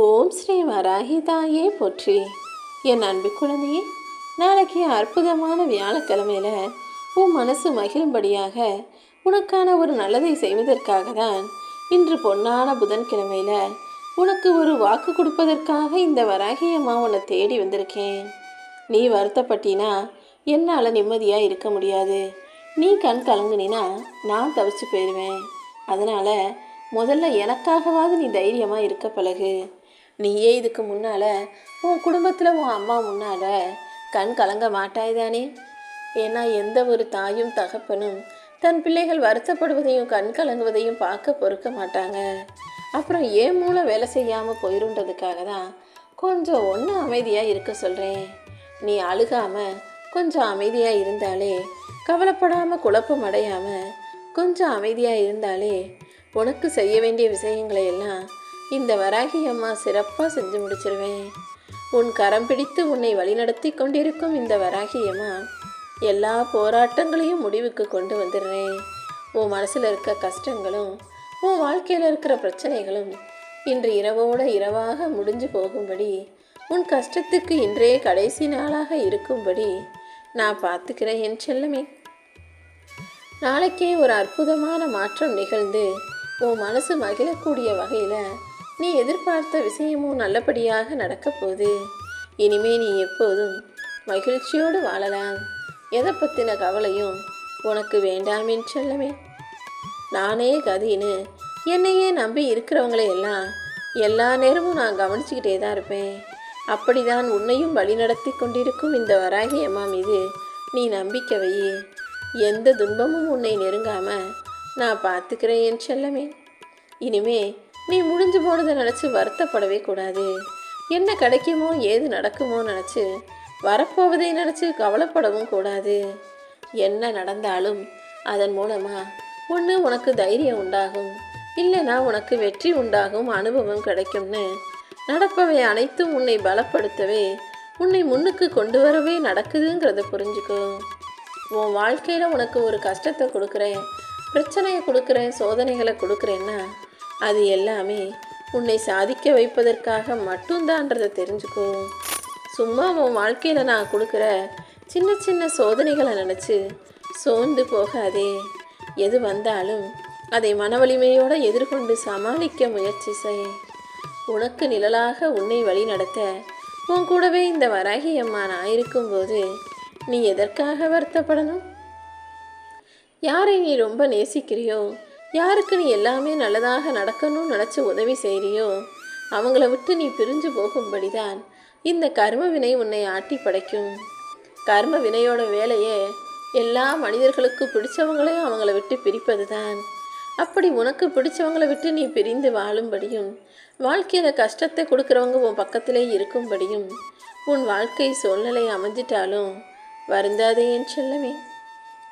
ஓம் ஸ்ரீ வராகிதாயே போற்றி. என் அன்பு குழந்தையே நாளைக்கு அற்புதமான வியாழக்கிழமையில உன் மனசு மகிழும்படியாக உனக்கான ஒரு நல்லதை செய்வதற்காக தான் இன்று பொன்னான புதன்கிழமையில் உனக்கு ஒரு வாக்கு கொடுப்பதற்காக இந்த வராகி அம்மா உன்னை தேடி வந்திருக்கேன். நீ வருத்தப்பட்டினா? என்னால் நிம்மதியாக இருக்க முடியாது. நீ கண் கலங்குனினா நான் தவிச்சு போயிடுவேன் அதனால் முதல்ல எனக்காகவாவது நீ தைரியமாக இருக்க பழகு. நீயே இதுக்கு முன்னால் உன் குடும்பத்தில் உன் அம்மா முன்னால் கண் கலங்க மாட்டாய் தானே? ஏன்னா எந்த ஒரு தாயும் தகப்பனும் தன் பிள்ளைகள் வருத்தப்படுவதையும் கண் கலங்குவதையும் பார்க்க பொறுக்க மாட்டாங்க. அப்புறம் ஏன் மூளை வேலை செய்யாமல் போயிருன்றதுக்காக தான் கொஞ்சம் ஒன்று அமைதியாக இருக்க சொல்கிறேன் நீ அழுகாமல் கொஞ்சம் அமைதியாக இருந்தாலே கவலைப்படாமல் குழப்பம் அடையாமல் கொஞ்சம் அமைதியாக இருந்தாலே உனக்கு செய்ய வேண்டிய விஷயங்களை எல்லாம் இந்த வராகி அம்மா சிறப்பாக செஞ்சு முடிச்சிருவேன். உன் கரம் பிடித்து உன்னை வழிநடத்தி கொண்டிருக்கும் இந்த வராகி அம்மா எல்லா போராட்டங்களையும் முடிவுக்கு கொண்டு வந்துடுறேன். உன் மனசில் இருக்க கஷ்டங்களும் உன் வாழ்க்கையில் இருக்கிற பிரச்சனைகளும் இன்று இரவோட இரவாக முடிஞ்சு போகும்படி உன் கஷ்டத்துக்கு இன்றே கடைசி நாளாக இருக்கும்படி நான் பார்த்துக்கிறேன் என் செல்லமே. நாளைக்கே ஒரு அற்புதமான மாற்றம் நிகழ்ந்து உன் மனசு மகிழக்கூடிய வகையில் நீ எதிர்பார்த்த விஷயமும் நல்லபடியாக நடக்கப் போகுது. இனிமே நீ எப்போதும் மகிழ்ச்சியோடு வாழலாம். எதை பற்றின கவலையும் உனக்கு வேண்டாம் என்று சொல்லவே நானே கதின்னு என்னையே நம்பி இருக்கிறவங்களையெல்லாம் எல்லா நேரமும் நான் கவனிச்சுக்கிட்டே தான் இருப்பேன். அப்படிதான் உன்னையும் வழிநடத்தி கொண்டிருக்கும் இந்த வராகி அம்மா மீது நீ நம்பிக்கை வை எந்த துன்பமும் உன்னை நெருங்காமல் நான் பார்த்துக்கிறேன் என்று செல்லமே. இனிமே நீ முடிஞ்சு போனதை நினச்சி வருத்தப்படவே கூடாது. என்ன கிடைக்குமோ ஏது நடக்குமோ நினச்சி வரப்போவதை நினச்சி கவலைப்படவும் கூடாது. என்ன நடந்தாலும் அதன் மூலமாக ஒன்று உனக்கு தைரியம் உண்டாகும். இல்லைனா உனக்கு வெற்றி உண்டாகும் அனுபவம் கிடைக்கும்னு. நடப்பவை அனைத்தும் உன்னை பலப்படுத்தவே உன்னை முன்னுக்கு கொண்டு வரவே நடக்குதுங்கிறத புரிஞ்சுக்கோ. உன் வாழ்க்கையில் உனக்கு ஒரு கஷ்டத்தை கொடுக்குறேன் பிரச்சனையை கொடுக்குறேன் சோதனைகளை கொடுக்குறேன்னா அது எல்லாமே உன்னை சாதிக்க வைப்பதற்காக மட்டும்தான்றதை தெரிஞ்சுக்கோ. சும்மா உன் வாழ்க்கையில் நான் கொடுக்குற சின்ன சின்ன சோதனைகளை நினச்சி சோர்ந்து போகாதே. எது வந்தாலும் அதை மனவலிமையோடு எதிர்கொண்டு சமாளிக்க முயற்சி செய். உனக்கு நிழலாக உன்னை வழி நடத்த உன் கூடவே இந்த வராகி அம்மா நான் இருக்கும்போது நீ எதற்காக வருத்தப்படணும்? யாரை நீ ரொம்ப நேசிக்கிறியோ யாருக்கு நீ எல்லாமே நல்லதாக நடக்கணும்னு நினச்சி உதவி செய்கிறியோ அவங்கள விட்டு நீ பிரிஞ்சு போகும்படிதான் இந்த கர்ம வினை உன்னை ஆட்டி படைக்கும். கர்ம வினையோட வேலையே எல்லா மனிதர்களுக்கு பிடிச்சவங்களையும் அவங்கள விட்டு பிரிப்பது தான் அப்படி உனக்கு பிடிச்சவங்களை விட்டு நீ பிரிந்து வாழும்படியும் வாழ்க்கையில் கஷ்டத்தை கொடுக்குறவங்க உன் பக்கத்திலே இருக்கும்படியும் உன் வாழ்க்கை சூழ்நிலை அமைஞ்சிட்டாலும் வருந்தாதே என் செல்லமே.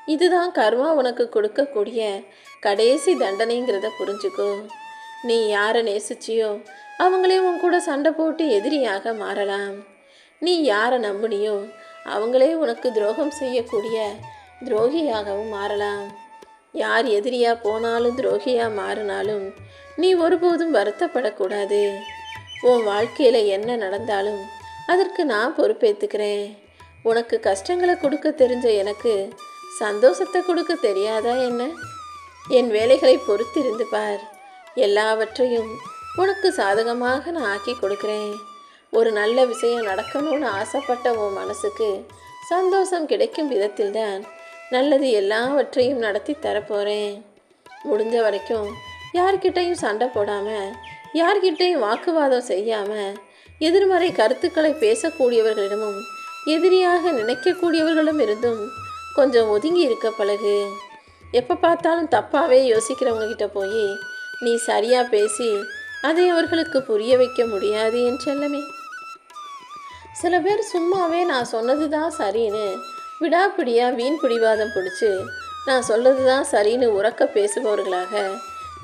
இதுதான் கர்மா உனக்கு கொடுக்கக்கூடிய கடைசி தண்டனைங்கிறத புரிஞ்சுக்கோ. நீ யாரை நேசிச்சியோ அவங்களே உன் கூட சண்டை போட்டு எதிரியாக மாறலாம். நீ யாரை நம்புனியோ அவங்களே உனக்கு துரோகம் செய்யக்கூடிய துரோகியாகவும் மாறலாம். யார் எதிரியாக போனாலும் துரோகியாக மாறினாலும் நீ ஒருபோதும் வருத்தப்படக்கூடாது. உன் வாழ்க்கையில் என்ன நடந்தாலும் அதற்கு நான் பொறுப்பேற்றுக்கிறேன் உனக்கு கஷ்டங்களை கொடுக்க தெரிஞ்ச எனக்கு சந்தோஷத்தை கொடுக்க தெரியாதா என்ன? என் வேலைகளை பொறுத்திருந்து பார். எல்லாவற்றையும் உனக்கு சாதகமாக நான் ஆக்கி கொடுக்குறேன். ஒரு நல்ல விஷயம் நடக்கணும்னு ஆசைப்பட்ட உன் மனசுக்கு சந்தோஷம் கிடைக்கும் விதத்தில்தான் நல்லது எல்லாவற்றையும் நடத்தி தரப்போகிறேன் முடிஞ்ச வரைக்கும் யார்கிட்டையும் சண்டை போடாமல் யார்கிட்டையும் வாக்குவாதம் செய்யாமல் எதிர்மறை கருத்துக்களை பேசக்கூடியவர்களிடமும் எதிரியாக நினைக்கக்கூடியவர்களும் இருந்தும் கொஞ்சம் ஒதுங்கி இருக்க பழகு. எப்போ பார்த்தாலும் தப்பாகவே யோசிக்கிறவங்க கிட்ட போய் நீ சரியாக பேசி அதை அவர்களுக்கு புரிய வைக்க முடியாது என் செல்லமே. சில பேர் சும்மாவே நான் சொன்னது தான் சரின்னு விடாப்பிடியாக வீண் பிடிவாதம் பிடிச்சி நான் சொல்கிறது தான் சரின்னு உறக்க பேசுபவர்களாக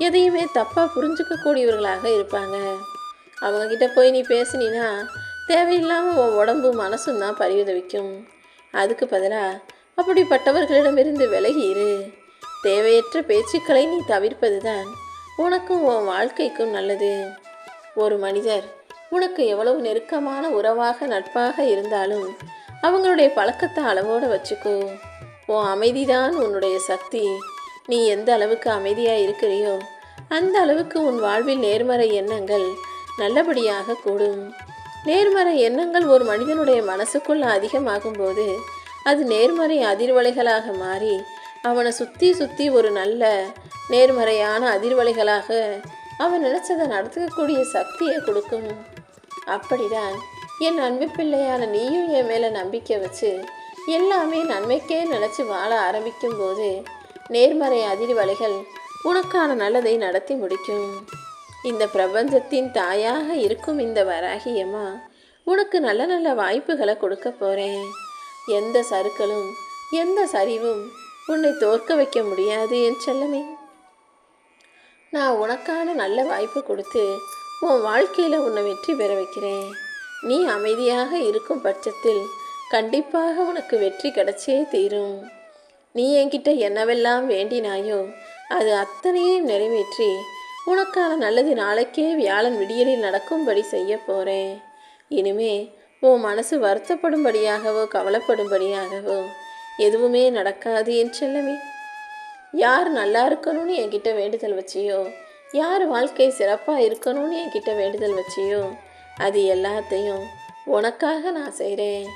எதையுமே தப்பாக புரிஞ்சுக்கக்கூடியவர்களாக இருப்பாங்க. அவங்கக்கிட்ட போய் நீ பேசுனீன்னா தேவையில்லாமல் உன் உடம்பு மனசும் தான் பரிவுதவிக்கும் அதுக்கு பதிலாக அப்படிப்பட்டவர்களிடமிருந்து விலகி இரு. தேவையற்ற பேச்சுக்களை நீ தவிர்ப்பது தான் உனக்கும் உன் வாழ்க்கைக்கும் நல்லது. ஒரு மனிதர் உனக்கு எவ்வளவு நெருக்கமான உறவாக நட்பாக இருந்தாலும் அவங்களுடைய பழக்கத்தை அளவோடு வச்சுக்கோ. உன் அமைதிதான் உன்னுடைய சக்தி. நீ எந்த அளவுக்கு அமைதியாக இருக்கிறியோ அந்த அளவுக்கு உன் வாழ்வில் நேர்மறை எண்ணங்கள் நல்லபடியாக கூடும். நேர்மறை எண்ணங்கள் ஒரு மனிதனுடைய மனசுக்குள் அதிகமாகும் போது அது நேர்மறை அதிர்வலைகளாக மாறி அவனை சுற்றி சுற்றி ஒரு நல்ல நேர்மறையான அதிர்வலைகளாக அவன் நினச்சதை நடத்துக்கக்கூடிய சக்தியை கொடுக்கும். அப்படிதான் என் அன்பு பிள்ளையான நீயும் என் மேலே நம்பிக்கை வச்சு எல்லாமே நன்மைக்கே நினச்சி வாழ ஆரம்பிக்கும் போது நேர்மறை அதிர்வலைகள் உனக்கான நல்லதை நடத்தி முடிக்கும். இந்த பிரபஞ்சத்தின் தாயாக இருக்கும் இந்த வராகியம்மா உனக்கு நல்ல நல்ல வாய்ப்புகளை கொடுக்க போகிறேன் எந்த சருக்களும் எந்த சரிவும் உன்னை தோற்க வைக்க முடியாது என் செல்லமே. நான் உனக்கான நல்ல வாய்ப்பு கொடுத்து உன் வாழ்க்கையில் உன்னை வெற்றி பெற வைக்கிறேன். நீ அமைதியாக இருக்கும் பட்சத்தில் கண்டிப்பாக உனக்கு வெற்றி கிடைச்சே தீரும். நீ என்கிட்ட என்னவெல்லாம் வேண்டினாயோ அது அத்தனையும் நிறைவேற்றி உனக்கான நல்லது நாளைக்கே வியாழன் விடியலில் நடக்கும்படி செய்ய போகிறேன் இனிமே உன் மனசு வருத்தப்படும்படியாகவோ கவலைப்படும்படியாகவோ எதுவுமே நடக்காது என் செல்லமே. யார் நல்லா இருக்கணும்னு என்கிட்ட வேண்டுதல் வச்சியோ? யார் வாழ்க்கை சிறப்பாக இருக்கணும்னு என்கிட்ட வேண்டுதல் வச்சியோ? அது எல்லாத்தையும் உனக்காக நான் செய்கிறேன்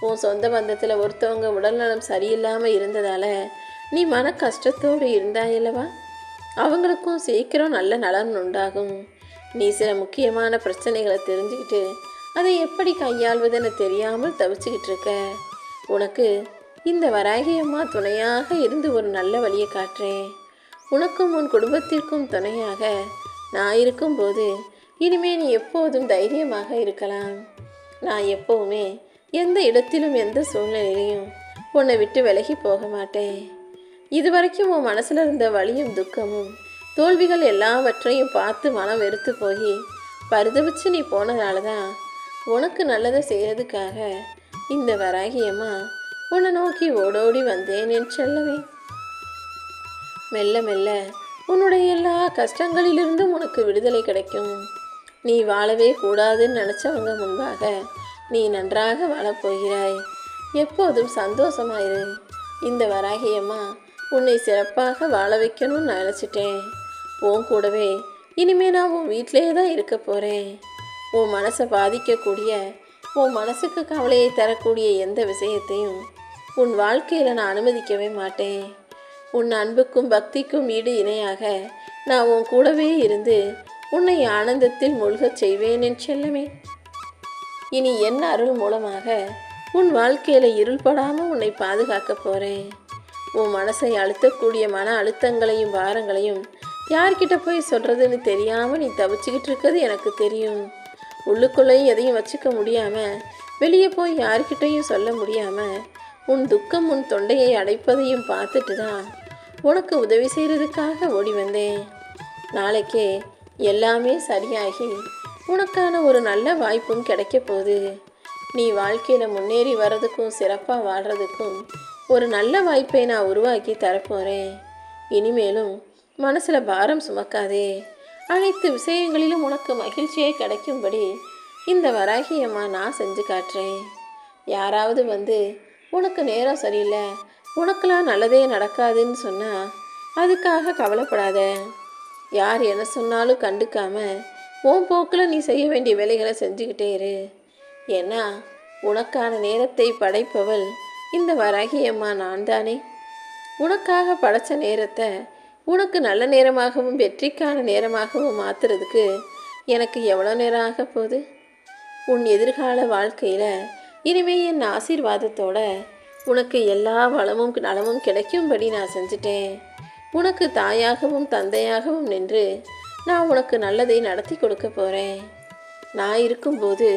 உன் சொந்த பந்தத்தில் ஒருத்தவங்க உடல்நலம் சரியில்லாமல் இருந்ததால் நீ மன கஷ்டத்தோடு இருந்தாயல்லவா அவங்களுக்கும் சீக்கிரம் நல்ல நலன் உண்டாகும். நீ சில முக்கியமான பிரச்சனைகளை தெரிஞ்சுக்கிட்டு அதை எப்படி கையாள்வதுன்னு தெரியாமல் தவிச்சுக்கிட்டு இருக்க. உனக்கு இந்த வராகி அம்மா துணையாக இருந்து ஒரு நல்ல வழியை காட்டுறேன் உனக்கும் உன் குடும்பத்திற்கும் துணையாக நான் இருக்கும்போது இனிமே நீ எப்போதும் தைரியமாக இருக்கலாம். நான் எப்போவுமே எந்த இடத்திலும் எந்த சூழ்நிலையிலையும் உன்னை விட்டு விலகி போக மாட்டேன். இதுவரைக்கும் உன் மனசில் இருந்த வலியும் துக்கமும் தோல்விகள் எல்லாவற்றையும் பார்த்து மனம் வெறுத்து போய் பரிதவிச்சு நீ போனதால தான் உனக்கு நல்லதை செய்கிறதுக்காக இந்த வராகியம்மா உன்னை நோக்கி ஓடோடி வந்தேன் என் செல்லவே மெல்ல மெல்ல உன்னுடைய எல்லா கஷ்டங்களிலிருந்தும் உனக்கு விடுதலை கிடைக்கும். நீ வாழவே கூடாதுன்னு நினச்சவங்க முன்பாக நீ நன்றாக வாழப்போகிறாய். எப்போதும் சந்தோஷமாயிரு. இந்த வராகியம்மா உன்னை சிறப்பாக வாழ வைக்கணும்னு நினச்சிட்டேன். உன் கூடவே இனிமே நான் உன் வீட்டிலே தான் இருக்க போகிறேன் உன் மனசை பாதிக்கக்கூடிய உன் மனசுக்கு கவலையை தரக்கூடிய எந்த விஷயத்தையும் உன் வாழ்க்கையில் நான் அனுமதிக்கவே மாட்டேன். உன் அன்புக்கும் பக்திக்கும் ஈடு இணையாக நான் உன் கூடவே இருந்து உன்னை ஆனந்தத்தில் மூழ்கச் செய்வேன் என் செல்லமே. இனி என் அருள் மூலமாக உன் வாழ்க்கையில் இருள்படாமல் உன்னை பாதுகாக்க போகிறேன் உன் மனசை அழுத்தக்கூடிய மன அழுத்தங்களையும் வாரங்களையும் யார்கிட்ட போய் சொல்கிறதுன்னு தெரியாமல் நீ தவிச்சுக்கிட்டு இருக்கிறது எனக்கு தெரியும். உள்ளுக்குள்ளேயும் எதையும் வச்சுக்க முடியாமல் வெளியே போய் யார்கிட்டையும் சொல்ல முடியாமல் உன் துக்கம் உன் தொண்டையை அடைப்பதையும் பார்த்துட்டு தான் உனக்கு உதவி செய்கிறதுக்காக ஓடி வந்தேன். நாளைக்கே எல்லாமே சரியாகி உனக்கான ஒரு நல்ல வாய்ப்பும் கிடைக்க போகுது. நீ வாழ்க்கையில் முன்னேறி வர்றதுக்கும் சிறப்பாக வாழ்கிறதுக்கும் ஒரு நல்ல வாய்ப்பை நான் உருவாக்கி தரப்போகிறேன் இனிமேலும் மனசில் பாரம் சுமக்காதே. அனைத்து விஷயங்களிலும் உனக்கு மகிழ்ச்சியே கிடைக்கும்படி இந்த வராகியம்மா நான் செஞ்சு காட்டுறேன். யாராவது வந்து உனக்கு நேரம் சரியில்லை. உனக்கெல்லாம் நல்லதே நடக்காதுன்னு சொன்னால் அதுக்காக கவலைப்படாத. யார் என்ன சொன்னாலும் கண்டுக்காம உன் போக்கில் நீ செய்ய வேண்டிய வேலைகளை செஞ்சுக்கிட்டே இரு. ஏன்னா உனக்கான நேரத்தை படைப்பவள் இந்த வராகியம்மா நான் தானே உனக்காக படைச்ச நேரத்தை உனக்கு நல்ல நேரமாகவும் வெற்றிக்கான நேரமாகவும் மாற்றுறதுக்கு எனக்கு எவ்வளோ நேரம் ஆக போகுது? உன் எதிர்கால வாழ்க்கையில் இனிமே என் ஆசீர்வாதத்தோட உனக்கு எல்லா வளமும் நலமும் கிடைக்கும்படி நான் செஞ்சுட்டேன். உனக்கு தாயாகவும் தந்தையாகவும் நின்று நான் உனக்கு நல்லதை நடத்தி கொடுக்க போகிறேன் நான் இருக்கும்போது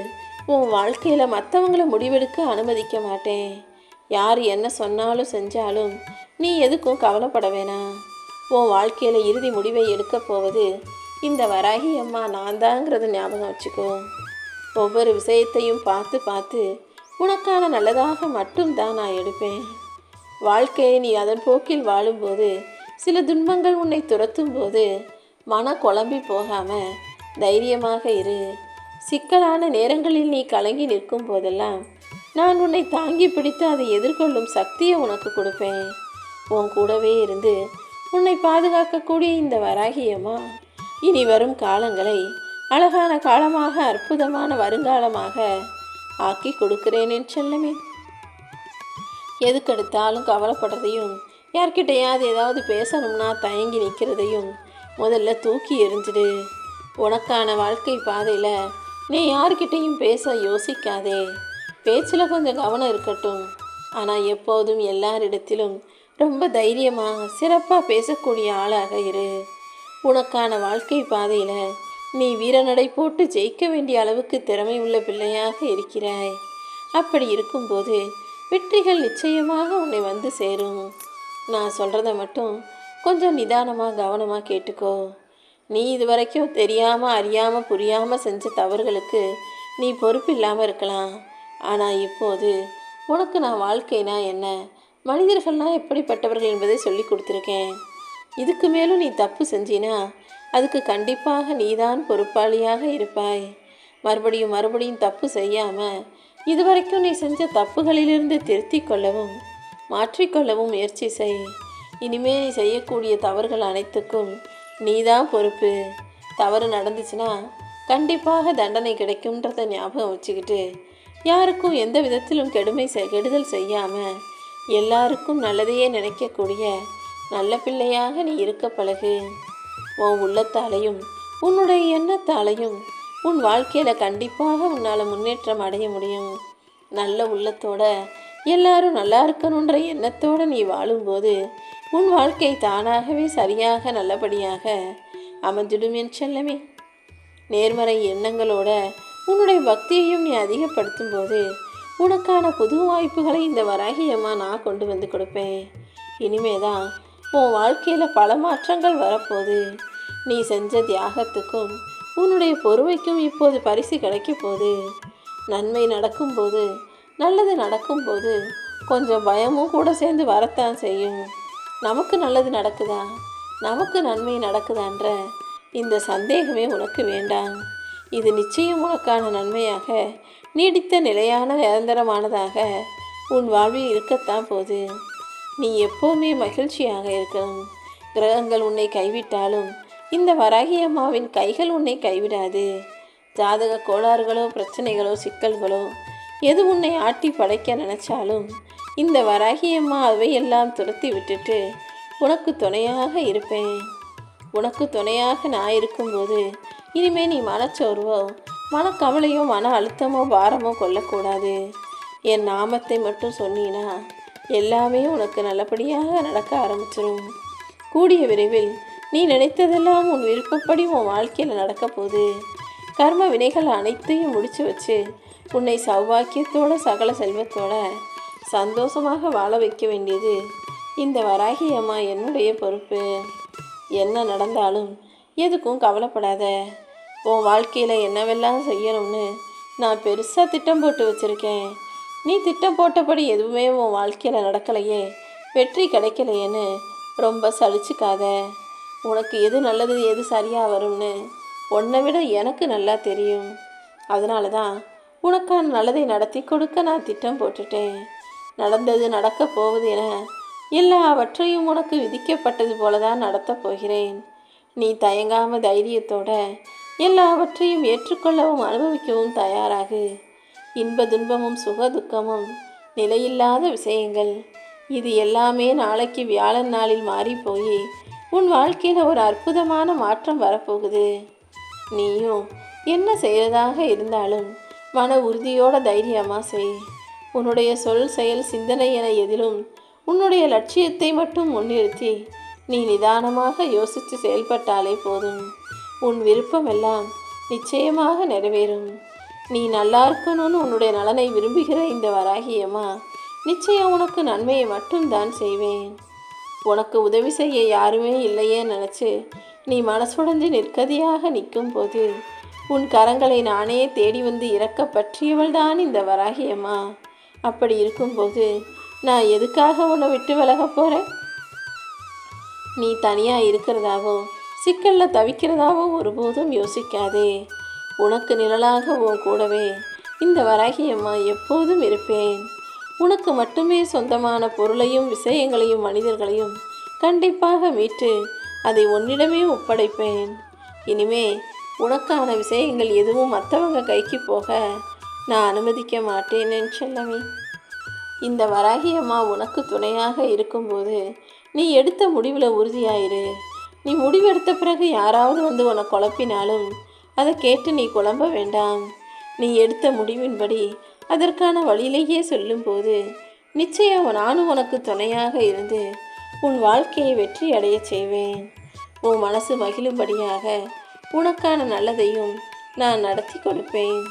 உன் வாழ்க்கையில் மற்றவங்கள முடிவெடுக்க அனுமதிக்க மாட்டேன். யார் என்ன சொன்னாலும் செஞ்சாலும் நீ எதுக்கும் கவலைப்பட வேணாம். உன் வாழ்க்கையில் இறுதி முடிவை எடுக்க போவது இந்த வராகி அம்மா நான் தாங்கிறது ஞாபகம் வச்சுக்கோ. ஒவ்வொரு விஷயத்தையும் பார்த்து பார்த்து உனக்கான நல்லதாக மட்டும்தான் நான் எடுப்பேன். வாழ்க்கையை நீ அதன் போக்கில் வாழும்போது சில துன்பங்கள் உன்னை துரத்தும் போது மன குழம்பி போகாமல் தைரியமாக இரு. சிக்கலான நேரங்களில் நீ கலங்கி நிற்கும் போதெல்லாம் நான் உன்னை தாங்கி பிடித்து அதை எதிர்கொள்ளும் சக்தியை உனக்கு கொடுப்பேன். உன் கூடவே இருந்து உன்னை பாதுகாக்கக்கூடிய இந்த வராகியம்மா இனி வரும் காலங்களை அழகான காலமாக அற்புதமான வருங்காலமாக ஆக்கி கொடுக்கிறேன் என் செல்லமே. எதுக்கெடுத்தாலும் கவலைப்படுறதையும் யார்கிட்டயாவது ஏதாவது பேசணும்னா தயங்கி நிற்கிறதையும் முதல்ல தூக்கி எறிஞ்சிடு. உனக்கான வாழ்க்கை பாதையில் நீ யார்கிட்டையும் பேச யோசிக்காதே. பேச்சில் கொஞ்சம் கவனம் இருக்கட்டும். ஆனால் எப்போதும் எல்லாரிடத்திலும் ரொம்ப தைரியமாக சிறப்பாக பேசக்கூடிய ஆளாக இரு. உனக்கான வாழ்க்கை பாதையில் நீ வீரநடை போட்டு ஜெயிக்க வேண்டிய அளவுக்கு திறமை உள்ள பிள்ளையாக இருக்கிறாய். அப்படி இருக்கும்போது வெற்றிகள் நிச்சயமாக உன்னை வந்து சேரும். நான் சொல்கிறத மட்டும் கொஞ்சம் நிதானமாக கவனமாக கேட்டுக்கோ. நீ இது வரைக்கும் தெரியாமல் அறியாமல் புரியாமல் செஞ்ச தவறுகளுக்கு நீ பொறுப்பு இல்லாமல் இருக்கலாம். ஆனால் இப்போது உனக்கு நான் வாழ்க்கைனா என்ன? மனிதர்கள்னால் எப்படிப்பட்டவர்கள் என்பதை சொல்லி கொடுத்துருக்கேன். இதுக்கு மேலும் நீ தப்பு செஞ்சினா அதுக்கு கண்டிப்பாக நீதான் பொறுப்பாளியாக இருப்பாய். மறுபடியும் மறுபடியும் தப்பு செய்யாமல் இதுவரைக்கும் நீ செஞ்ச தப்புகளிலிருந்து திருத்திக் கொள்ளவும் மாற்றிக்கொள்ளவும் முயற்சி செய். இனிமே நீ செய்யக்கூடிய தவறுகள் அனைத்துக்கும் நீதான் பொறுப்பு. தவறு நடந்துச்சுன்னா கண்டிப்பாக தண்டனை கிடைக்கும்ன்றத ஞாபகம் வச்சுக்கிட்டு யாருக்கும் எந்த விதத்திலும் கெடுமை செய் கெடுதல் செய்யாமல் எல்லாருக்கும் நல்லதையே நினைக்கக்கூடிய நல்ல பிள்ளையாக நீ இருக்க பழகு. உன் உள்ளத்தாலையும் உன்னுடைய எண்ணத்தாலையும் உன் வாழ்க்கையில் கண்டிப்பாக உன்னால் முன்னேற்றம் அடைய முடியும். நல்ல உள்ளத்தோட எல்லாரும் நல்லா இருக்கணுன்ற எண்ணத்தோடு நீ வாழும்போது உன் வாழ்க்கை தானாகவே சரியாக நல்லபடியாக அமைஞ்சிடும் என் செல்லமே. நேர்மறை எண்ணங்களோட உன்னுடைய பக்தியையும் நீ அதிகப்படுத்தும் போது உனக்கான புது வாய்ப்புகளை இந்த வராகியம்மா நான் கொண்டு வந்து கொடுப்பேன். இனிமே தான் உன் வாழ்க்கையில் பல மாற்றங்கள் வரப்போகுது. நீ செஞ்ச தியாகத்துக்கும் உன்னுடைய பொறுமைக்கும் இப்போது பரிசு கிடைக்கும் போகுது நன்மை நடக்கும்போது நல்லது நடக்கும்போது கொஞ்சம் பயமும் கூட சேர்ந்து வரத்தான் செய்யும். நமக்கு நல்லது நடக்குதா? நமக்கு நன்மை நடக்குதான்ற இந்த சந்தேகமே உனக்கு வேண்டாம். இது நிச்சயம் உனக்கான நன்மையாக நீடித்த நிலையான நிரந்தரமானதாக உன் வாழ்வில் இருக்கத்தான் போது நீ எப்போவுமே மகிழ்ச்சியாக இருக்கணும். கிரகங்கள் உன்னை கைவிட்டாலும் இந்த வராகி அம்மாவின் கைகள் உன்னை கைவிடாது. ஜாதக கோளாறுகளோ பிரச்சனைகளோ சிக்கல்களோ எது உன்னை ஆட்டி படைக்க நினைச்சாலும் இந்த வராகி அம்மா அவையெல்லாம் துரத்தி விட்டுட்டு உனக்கு துணையாக இருப்பேன். உனக்கு துணையாக நான் இருக்கும்போது இனிமே நீ மனச்சோர்வோ மனக்கவலையோ மன அழுத்தமோ பாரமோ கொள்ளக்கூடாது. என் நாமத்தை மட்டும் சொன்னீனா எல்லாமே உனக்கு நல்லபடியாக நடக்க ஆரம்பிச்சிடும் கூடிய விரைவில் நீ நினைத்ததெல்லாம் உன் விருப்பப்படி உன் வாழ்க்கையில் நடக்க போகுது. கர்ம வினைகள் அனைத்தையும் முடித்து வச்சு உன்னை சௌபாக்கியத்தோட சகல செல்வத்தோட சந்தோஷமாக வாழ வைக்க வேண்டியது இந்த வராகி அம்மா என்னுடைய பொறுப்பு. என்ன நடந்தாலும் எதுக்கும் கவலைப்படாத. உன் வாழ்க்கையில் என்னவெல்லாம் செய்யணும்னு நான் பெருசாக திட்டம் போட்டு வச்சுருக்கேன். நீ திட்டம் போட்டபடி எதுவுமே உன் வாழ்க்கையில் நடக்கலையே வெற்றி கிடைக்கலையேன்னு ரொம்ப சலிச்சுக்காத. உனக்கு எது நல்லது எது சரியாக வரும்னு உன்னை விட எனக்கு நல்லா தெரியும். அதனால தான் உனக்கான நல்லதை நடத்தி கொடுக்க நான் திட்டம் போட்டுட்டேன். நடந்தது நடக்கப் போவது என எல்லாவற்றையும் உனக்கு விதிக்கப்பட்டது போல தான் நடத்தப் போகிறேன். நீ தயங்காம தைரியத்தோட எல்லாவற்றையும் ஏற்றுக்கொள்ளவும் அனுபவிக்கவும் தயாராகு. இன்ப துன்பமும் சுக துக்கமும் நிலையில்லாத விஷயங்கள் இது எல்லாமே நாளைக்கு வியாழன் நாளில் மாறி போய் உன் வாழ்க்கையில் ஒரு அற்புதமான மாற்றம் வரப்போகுது. நீயும் என்ன செய்யறதாக இருந்தாலும் மன உறுதியோட தைரியமாக செய். உன்னுடைய சொல் செயல் சிந்தனை என எதிலும் உன்னுடைய லட்சியத்தை மட்டும் முன்னிறுத்தி நீ நிதானமாக யோசித்து செயல்பட்டாலே போதும். உன் விருப்பமெல்லாம் நிச்சயமாக நிறைவேறும். நீ நல்லா இருக்கணும்னு உன்னுடைய நலனை விரும்புகிற இந்த வராகியம்மா நிச்சயம் உனக்கு நன்மையை மட்டும்தான் செய்வேன். உனக்கு உதவி செய்ய யாருமே இல்லையே நினச்சி நீ மனசுடைஞ்சு நிற்கதியாக நிற்கும் போது உன் கரங்களை நானே தேடி வந்து இறக்க பற்றியவள் தான் இந்த வராகியம்மா. அப்படி இருக்கும்போது நான் எதுக்காக உன்னை விட்டு விலக போகிறேன் நீ தனியாக இருக்கிறதாவோ சிக்கலில் தவிக்கிறதாவோ ஒருபோதும் யோசிக்காதே. உனக்கு நிழலாக உன் கூடவே இந்த வராகியம்மா எப்போதும் இருப்பேன். உனக்கு மட்டுமே சொந்தமான பொருளையும் விஷயங்களையும் மனிதர்களையும் கண்டிப்பாக மீட்டு அதை உன்னிடமே ஒப்படைப்பேன். இனிமே உனக்கான விஷயங்கள் எதுவும் மற்றவங்க கைக்கு போக நான் அனுமதிக்க மாட்டேனேன்னு என் இந்த வராகி அம்மா உனக்கு துணையாக இருக்கும்போது நீ எடுத்த முடிவில் உறுதியாயிரு. நீ முடிவெடுத்த பிறகு யாராவது வந்து உன்னை குழப்பினாலும் அதை கேட்டு நீ குழம்ப வேண்டாம். நீ எடுத்த முடிவின்படி அதற்கான வழியிலேயே சொல்லும்போது நிச்சயம் நானும் உனக்கு துணையாக இருந்து உன் வாழ்க்கையை வெற்றி அடைய செய்வேன். உன் மனசு மகிழும்படியாக உனக்கான நல்லதையும் நான் நடத்தி கொடுப்பேன்.